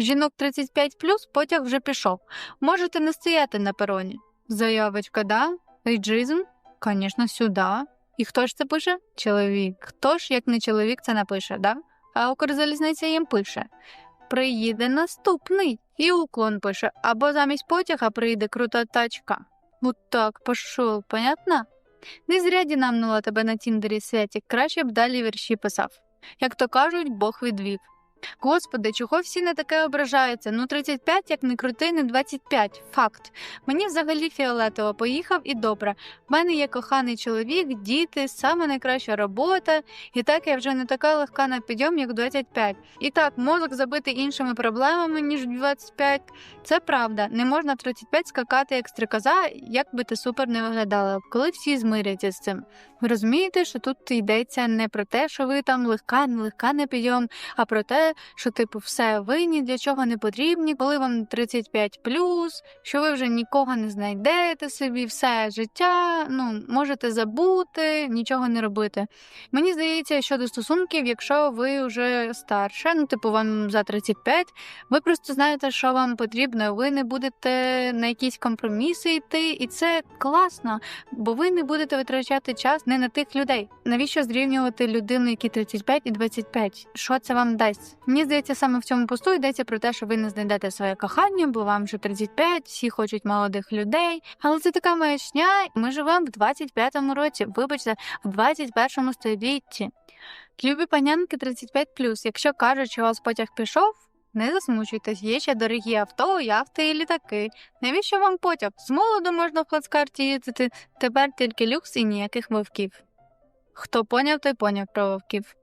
Жінок 35 потяг вже пішов. Можете не стояти на пероні. Заявочка, да? Ейджизм? Звісно, сюди. І хто ж це пише? Чоловік. Хто ж, як не чоловік, це напише, да? А Укрзалізниця їм пише. Приїде наступний. І уклон пише, або замість потяга приїде крута тачка. Вот так, пошов, понятно? Не зря дінамнула тебе на Тіндері Святік, краще б далі вірші писав. Як то кажуть, Бог відвів. Господи, чого всі на таке ображаються? Ну, 35, як не крути, не 25. Факт. Мені взагалі фіолетово поїхав і добре. В мене є коханий чоловік, діти, саме найкраща робота, і так я вже не така легка на підйом, як 25. І так, мозок забитий іншими проблемами, ніж в 25. Це правда. Не можна в 35 скакати як стрикоза, як би ти супер не виглядала, коли всі змиряться з цим. Ви розумієте, що тут йдеться не про те, що ви там легка, не легка на підйом, а про те, що типу все ви ні для чого не потрібні, коли вам 35 що ви вже нікого не знайдете собі, все життя, ну можете забути, нічого не робити. Мені здається, щодо стосунків, якщо ви вже старше, ну типу вам за 35, ви просто знаєте, що вам потрібно. Ви не будете на якісь компроміси йти, і це класно, бо ви не будете витрачати час не на тих людей. Навіщо зрівнювати людину, які 35 і 25? Що це вам дасть? Мені здається, саме в цьому посту йдеться про те, що ви не знайдете своє кохання, бо вам вже 35, всі хочуть молодих людей. Але це така маячня. Ми живемо в 25-му році, вибачте, в 21-му столітті. Любі панянки 35 Якщо кажуть, що у вас потяг пішов. Не засмучуйтесь, є ще дорогі авто, яхти і літаки. Навіщо вам потяг? З молоду можна в плацкарті їздити, тепер тільки люкс і ніяких вовків. Хто поняв, той поняв про вовків.